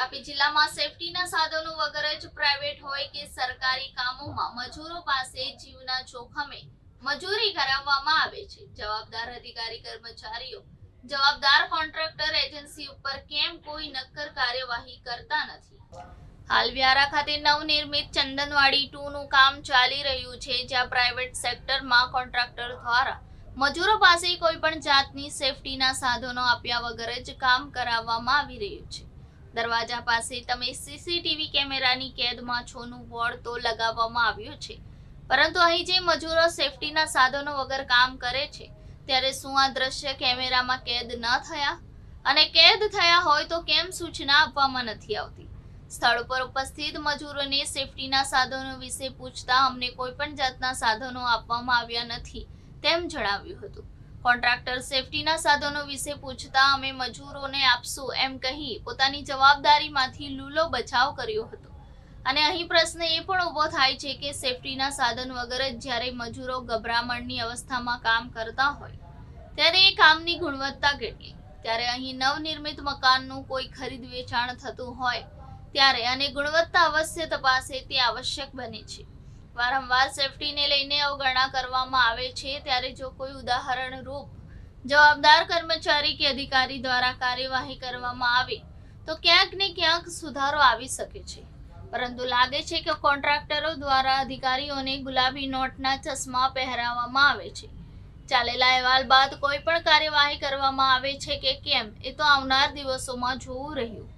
તાપી જિલ્લામાં સેફટીના સાધનો વગર જ પ્રાઇવેટ હોય કે સરકારી કામોમાં મજૂરો પાસે જીવના જોખમે મજૂરી કરાવવામાં આવે છે. જવાબદાર અધિકારી કર્મચારીઓ, જવાબદાર કોન્ટ્રાક્ટર એજન્સી ઉપર કેમ કોઈ નક્કર કાર્યવાહી કરતા નથી? હાલ વ્યારા ખાતે નવનિર્મિત ચંદનવાડી ટુ નું કામ ચાલી રહ્યું છે, જ્યાં પ્રાઇવેટ સેક્ટરમાં કોન્ટ્રાક્ટર દ્વારા મજૂરો પાસે કોઈ પણ જાતની સેફટીના સાધનો આપ્યા વગર જ કામ કરાવવામાં આવી રહ્યું છે. દરવાજા પાસે તમે સીસીટીવી કેમેરાની કેદમાં છોનું બોર્ડ તો લગાવવામાં આવ્યું છે. પરંતુ અહીં જે મજૂરો સેફટીના સાધનો વગર કામ કરે છે, ત્યારે શું આ દ્રશ્ય કેમેરામાં કેદ ન થયા? અને કેદ થયા હોય તો કેમ સૂચના આપવામાં નથી આવતી? સ્થળ પર ઉપસ્થિત મજૂરોને સેફટીના સાધનો વિશે પૂછતા અમને કોઈ પણ જાતના સાધનો આપવામાં આવ્યા નથી, તેમ જણાવ્યું હતું. કોન્ટ્રાક્ટર સેફટીના સાધનો વિશે પૂછતા અમે મજૂરોને આપશું એમ કહી પોતાની જવાબદારીમાંથી લૂલો બચાવ કર્યો હતો. અને અહીં પ્રશ્ન એ પણ ઊભો થાય છે કે સેફટીના સાધન વગર જ જ્યારે મજૂરો ગભરામણની અવસ્થામાં કામ કરતા હોય, ત્યારે એ કામની ગુણવત્તા કેટલી? ત્યારે અહીં નવનિર્મિત મકાનનું કોઈ ખરીદ વેચાણ થતું હોય, ત્યારે અને ગુણવત્તા અવશ્ય તપાસે તે આવશ્યક બને છે. વારંવાર સેફટીને લઈને અવગણના કરવામાં આવે છે. ત્યારે જો કોઈ ઉદાહરણ રૂપ જવાબદાર કર્મચારી કે અધિકારી દ્વારા કાર્યવાહી કરવામાં આવે, તો ક્યાંક ને ક્યાંક સુધારો આવી શકે છે. પરંતુ લાગે છે કે કોન્ટ્રાક્ટરો દ્વારા અધિકારીઓને ગુલાબી નોટના ચશ્મા પહેરાવવામાં આવે છે. ચાલેલા અહેવાલ બાદ કોઈ પણ કાર્યવાહી કરવામાં આવે છે કે કેમ, એ તો આવનાર દિવસોમાં જોવું રહ્યું.